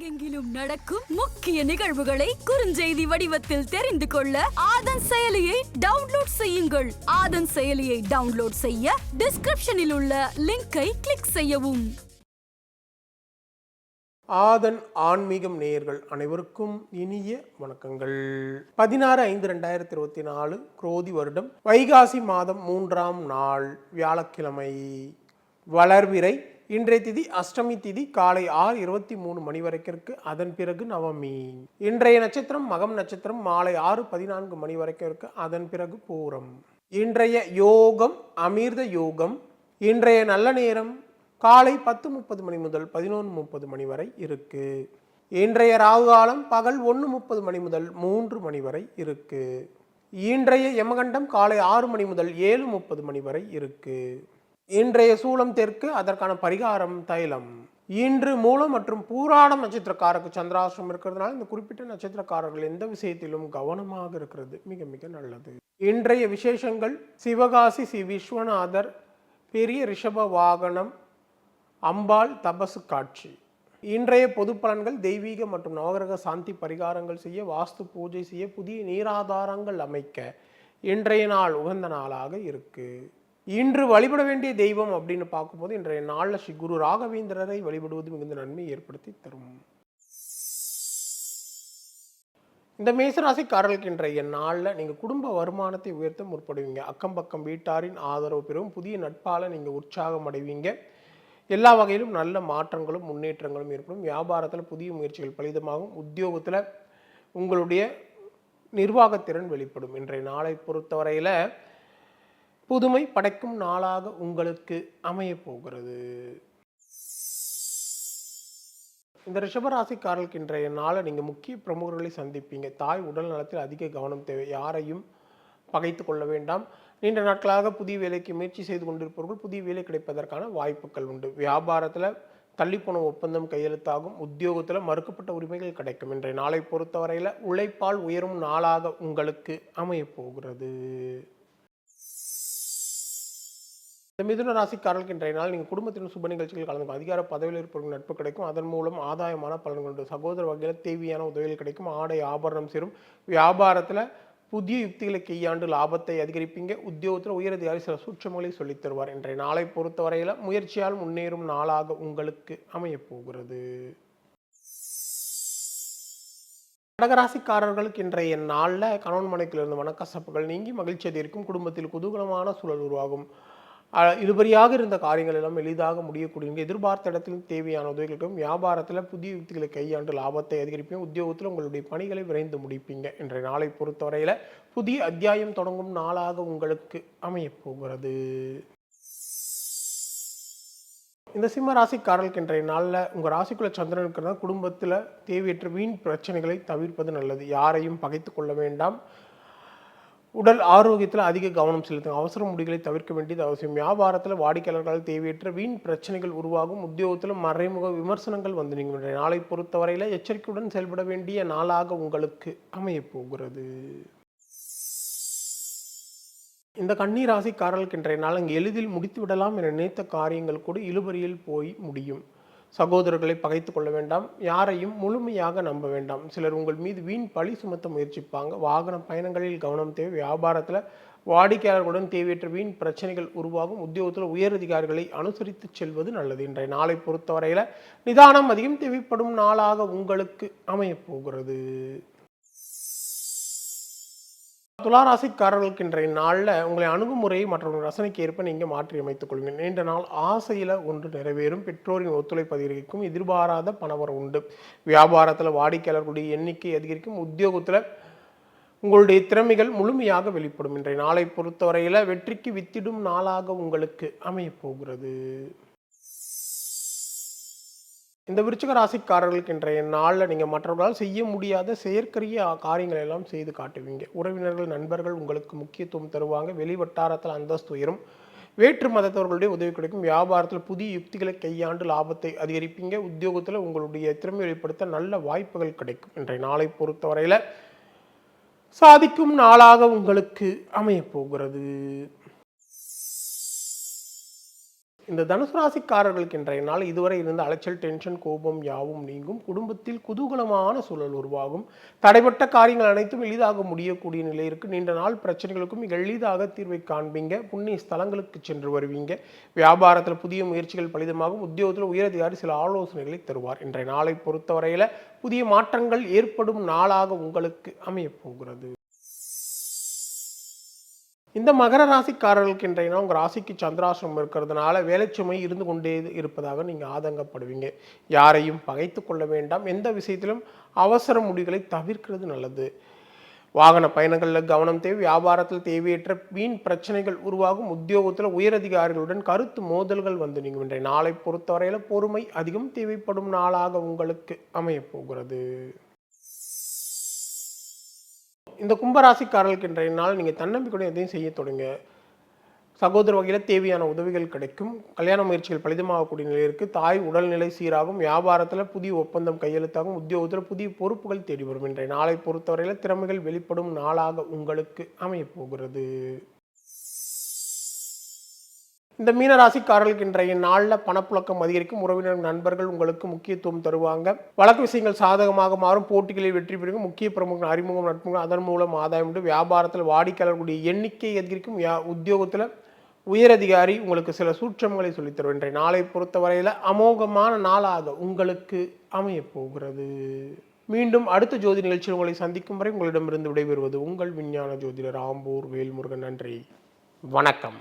உலகெங்கிலும் நடக்கும் முக்கிய நிகழ்வுகளை குறுஞ்செய்தி வடிவத்தில் தெரிந்து கொள்ள ஆதன் செயலியை டவுன்லோட் செய்யுங்கள். ஆதன் செயலியை டவுன்லோட் செய்ய டிஸ்கிரிப்ஷனில் உள்ள லிங்கை கிளிக் செய்யவும். ஆதன் ஆன்மீகம் நேயர்கள் அனைவருக்கும் இனிய வணக்கங்கள். பதினாறு ஐந்து ரெண்டாயிரத்தி இருபத்தி நாலு குரோதி வருடம் வைகாசி மாதம் மூன்றாம் நாள் வியாழக்கிழமை. வளர்விரை இன்றைய திதி அஷ்டமி திதி காலை ஆறு இருபத்தி மூணு மணி வரைக்கும் இருக்கு அதன் பிறகு நவமி. இன்றைய நட்சத்திரம் மகம் நட்சத்திரம் மாலை ஆறு பதினான்கு மணி வரைக்கும் இருக்கு அதன் பிறகு பூரம். இன்றைய யோகம் அமிர்த யோகம் இன்றைய நல்ல நேரம் காலை பத்து முப்பது மணி முதல் பதினொன்று முப்பது மணி வரை இருக்கு. இன்றைய ராகு காலம் பகல் ஒன்று முப்பது மணி முதல் மூன்று மணி வரை இருக்கு. இன்றைய யமகண்டம் காலை ஆறு மணி முதல் ஏழு முப்பது மணி வரை இருக்கு. இன்றைய சூளம் தெற்கு அதற்கான பரிகாரம் தைலம். இன்று மூலம் மற்றும் பூராடம் நட்சத்திரக்காரருக்கு சந்திராசிரம் இருக்கிறதுனால இந்த குறிப்பிட்ட நட்சத்திரக்காரர்கள் எந்த விஷயத்திலும் கவனமாக இருக்கிறது. மிக மிக நல்லது. இன்றைய விசேஷங்கள் சிவகாசி ஸ்ரீ விஸ்வநாதர் பெரிய ரிஷப வாகனம் அம்பாள் தபசு காட்சி. இன்றைய பொது பலன்கள் தெய்வீக மற்றும் நவகிரக சாந்தி பரிகாரங்கள் செய்ய வாஸ்து பூஜை செய்ய புதிய நீராதாரங்கள் அமைக்க இன்றைய நாள் உகந்த நாளாக இருக்கு. இன்று வழிபட வேண்டிய தெய்வம் அப்படின்னு பார்க்கும்போது இன்றைய நாளில் ஸ்ரீ குரு ராகவேந்திரரை வழிபடுவது மிகுந்த நன்மை ஏற்படுத்தி தரும். இந்த மேசராசிக்காரர்களுக்கு இன்றைய நாளில் நீங்கள் குடும்ப வருமானத்தை உயர்த்த முற்படுவீங்க. அக்கம் பக்கம் வீட்டாரின் ஆதரவு பெறும் புதிய நட்பால் நீங்கள் உற்சாகம் அடைவீங்க. எல்லா வகையிலும் நல்ல மாற்றங்களும் முன்னேற்றங்களும் ஏற்படும். வியாபாரத்தில் புதிய முயற்சிகள் பலிதமாகும். உத்தியோகத்தில் உங்களுடைய நிர்வாகத்திறன் வெளிப்படும். இன்றைய நாளை பொறுத்தவரையில் புதுமை படைக்கும் நாளாக உங்களுக்கு அமைய போகிறது. இந்த ரிஷபராசிக்காரர்களுக்கு இன்றைய நாளை நீங்கள் முக்கிய பிரமுகர்களை சந்திப்பீங்க. தாய் உடல் நலத்தில் அதிக கவனம் தேவை. யாரையும் பகைத்து கொள்ள வேண்டாம். நீண்ட நாட்களாக புதிய வேலைக்கு முயற்சி செய்து கொண்டிருப்பவர்கள் புதிய வேலை கிடைப்பதற்கான வாய்ப்புகள் உண்டு. வியாபாரத்தில் தள்ளிப்போன ஒப்பந்தம் கையெழுத்தாகும். உத்தியோகத்தில் மறுக்கப்பட்ட உரிமைகள் கிடைக்கும். இன்றைய நாளை பொறுத்தவரையில் உழைப்பால் உயரும் நாளாக உங்களுக்கு அமையப்போகிறது இந்த மிதுன ராசிக்காரர்களுக்கு இன்றைய நாள் நீங்கள் குடும்பத்தின் சுப நிகழ்ச்சிகள் கலந்து அதிகார பதவியில் இருப்பவர்கள் நட்பு கிடைக்கும். அதன் மூலம் ஆதாயமான பலன்கள் உண்டு. சகோதர வகையில் தேவையான உதவிகள் கிடைக்கும். ஆடை ஆபரணம் சேரும். வியாபாரத்தில் புதிய யுக்திகளை கையாண்டு லாபத்தை அதிகரிப்பீங்க. உத்தியோகத்தில் உயரதிகாரி சில சூட்சங்களை சொல்லித் தருவார். இன்றைய நாளை பொறுத்தவரையில் முயற்சியால் முன்னேறும் நாளாக உங்களுக்கு அமையப் போகிறது. கடகராசிக்காரர்களுக்கு இன்றைய நாளில் கணவன் மனைக்கில் இருந்த மனக்கசப்புகள் நீங்கி மகிழ்ச்சி அதிகரிக்கும். குடும்பத்தில் குதூகலமான சூழல் உருவாகும். அஹ் இருந்த காரியங்கள் எல்லாம் எளிதாக முடியக்கூடிய எதிர்பார்த்த இடத்தில் தேவையான உதவிகளுக்கும் வியாபாரத்தில் புதிய யுக்திகளை கையாண்டு லாபத்தை அதிகரிப்பீங்க. உத்தியோகத்தில் உங்களுடைய பணிகளை விரைந்து முடிப்பீங்க. இன்றைய நாளை பொறுத்தவரையில் புதிய அத்தியாயம் தொடங்கும் நாளாக உங்களுக்கு அமையப்போகிறது இந்த சிம்ம ராசிக்காரர்களுக்கு இன்றைய நாளில் உங்கள் ராசிக்குள்ள சந்திரன் இருக்கிறதா குடும்பத்தில் தேவையற்ற வீண் பிரச்சனைகளை தவிர்ப்பது நல்லது. யாரையும் பகைத்து கொள்ள வேண்டாம். உடல் ஆரோக்கியத்தில் அதிக கவனம் செலுத்துங்க. அவசர முடிகளை தவிர்க்க வேண்டியது அவசியம். வியாபாரத்தில் வாடிக்கையாளர்களால் தேவையற்ற வீண் பிரச்சனைகள் உருவாகும். உத்தியோகத்தில் மறைமுக விமர்சனங்கள் வந்து நீங்கள் நாளை பொறுத்தவரையில் எச்சரிக்கையுடன் செயல்பட வேண்டிய நாளாக உங்களுக்கு அமையப் போகிறது இந்த கண்ணீர் ராசிக்காரர்களுக்கு இன்றைய நாள் அங்கு எளிதில் முடித்து விடலாம் என நினைத்த காரியங்கள் கூட இழுபறியில் போய் முடியும். சகோதரர்களை பகைத்து கொள்ள வேண்டாம். யாரையும் முழுமையாக நம்ப வேண்டாம். சிலர் உங்கள் மீது வீண் பழி சுமத்த முயற்சிப்பாங்க. வாகன பயணங்களில் கவனம் தேவை. வியாபாரத்தில் வாடிக்கையாளர்களுடன் தேவையற்ற வீண் பிரச்சனைகள் உருவாகும். உத்தியோகத்தில் உயரதிகாரிகளை அனுசரித்து செல்வது நல்லது. இன்றைய நாளை பொறுத்தவரையில் நிதானம் அதிகம். தேவைப்படும் நாளாக உங்களுக்கு அமையப் போகிறது. துளாராசிக்காரர்களுக்கு இன்றைய நாளில் உங்களை அணுகுமுறை மற்றும் ரசனைக்கு ஏற்ப நீங்கள் மாற்றி அமைத்துக் கொள்வீங்க நீண்ட நாள் ஆசையில் ஒன்று நிறைவேறும் பெற்றோரின் ஒத்துழைப்பு அதிகரிக்கும் எதிர்பாராத பணவரம் உண்டு. வியாபாரத்தில் வாடிக்கையாளர்களுடைய எண்ணிக்கை அதிகரிக்கும் உத்தியோகத்தில் உங்களுடைய திறமைகள் முழுமையாக வெளிப்படும். இன்றைய நாளை பொறுத்தவரையில் வெற்றிக்கு வித்திடும் நாளாக உங்களுக்கு அமையப் போகிறது. இந்த விருச்சிக ராசிக்காரர்களுக்கு இன்றைய நாளில் நீங்கள் மற்றவர்களால் செய்ய முடியாத செயற்கரிய காரியங்களை எல்லாம் செய்து காட்டுவீங்க. உறவினர்கள் நண்பர்கள் உங்களுக்கு முக்கியத்துவம் தருவாங்க. வெளி வட்டாரத்தில் அந்தஸ்து உயரும். வேற்று மதத்தவர்களுடைய உதவி கிடைக்கும். வியாபாரத்தில் புதிய யுக்திகளை கையாண்டு லாபத்தை அதிகரிப்பீங்க. உத்தியோகத்தில் உங்களுடைய திறமை வெளிப்படுத்த நல்ல வாய்ப்புகள் கிடைக்கும். இன்றைய நாளை பொறுத்தவரையில் சாதிக்கும் நாளாக உங்களுக்கு அமையப் போகிறது. இந்த தனுசு ராசிக்காரர்களுக்கு இன்றைய நாள் இதுவரை இருந்த அலைச்சல் டென்ஷன் கோபம் யாவும் நீங்கும். குடும்பத்தில் குதூகலமான சூழல் உருவாகும். தடைப்பட்ட காரியங்கள் அனைத்தும் எளிதாக முடியக்கூடிய நிலை இருக்கு. நீண்ட நாள் பிரச்சனைகளுக்கும் எளிதாக தீர்வை காண்பீங்க. புண்ணிய ஸ்தலங்களுக்கு சென்று வருவீங்க. வியாபாரத்தில் புதிய முயற்சிகள் பலிதமாகும். உத்தியோகத்தில் உயரதிகாரி சில ஆலோசனைகளை தருவார். இன்றைய நாளை பொறுத்தவரையில புதிய மாற்றங்கள் ஏற்படும் நாளாக உங்களுக்கு அமையப் போகிறது. இந்த மகர ராசிக்காரர்களுக்கு இன்றைய உங்கள் ராசிக்கு சந்திராசிரமம் இருக்கிறதுனால வேலைச்சுமை இருந்து கொண்டே இருப்பதாக நீங்கள் ஆதங்கப்படுவீங்க. யாரையும் பகைத்து கொள்ள வேண்டாம். எந்த விஷயத்திலும் அவசர முடிவுகளை தவிர்க்கிறது நல்லது. வாகன பயணங்களில் கவனம் தேவை. வியாபாரத்தில் தேவையற்ற வீண் பிரச்சனைகள் உருவாகும். உத்தியோகத்தில் உயரதிகாரிகளுடன் கருத்து மோதல்கள் வந்து நீங்கள் இன்றைய நாளை பொறுத்தவரையில் பொறுமை அதிகம் தேவைப்படும் நாளாக உங்களுக்கு அமையப் போகிறது. இந்த கும்பராசிக்காரர்களுக்கு இன்றைய நாள் நீங்கள் தன்னம்பிக்கையுடன் எதையும் செய்ய தொடங்க. சகோதர வகையில் தேவையான உதவிகள் கிடைக்கும். கல்யாண முயற்சிகள் பலிதமாகக்கூடிய நிலை இருக்குது தாய் உடல்நிலை சீராகும். வியாபாரத்தில் புதிய ஒப்பந்தம் கையெழுத்தாகும். உத்தியோகத்தில் புதிய பொறுப்புகள் தேடி வரும் இன்றைய நாளை பொறுத்தவரையில் திறமைகள் வெளிப்படும் நாளாக உங்களுக்கு அமையப் போகிறது. இந்த மீனராசிக்காரர்களுக்கு இன்றைய நாளில் பணப்புழக்கம் அதிகரிக்கும். உறவினர் நண்பர்கள் உங்களுக்கு முக்கியத்துவம் தருவாங்க. வழக்கு விஷயங்கள் சாதகமாக மாறும். போட்டிகளில் வெற்றி பெறும் முக்கிய பிரமுக அறிமுகம் நட்புகள் அதன் மூலம் ஆதாயம் உண்டு. வியாபாரத்தில் வாடிக்கையாளர்களுடைய எண்ணிக்கை அதிகரிக்கும். உத்தியோகத்தில் உயரதிகாரி உங்களுக்கு சில சூற்றங்களை சொல்லித் இன்றைய நாளை பொறுத்தவரையில் அமோகமான நாளாக உங்களுக்கு அமையப் போகிறது. மீண்டும் அடுத்த ஜோதி நிகழ்ச்சியில் உங்களை சந்திக்கும் வரை உங்களிடமிருந்து விடைபெறுவது உங்கள் விஞ்ஞான ஜோதிடர் ஆம்பூர் வேல்முருகன். நன்றி. வணக்கம்.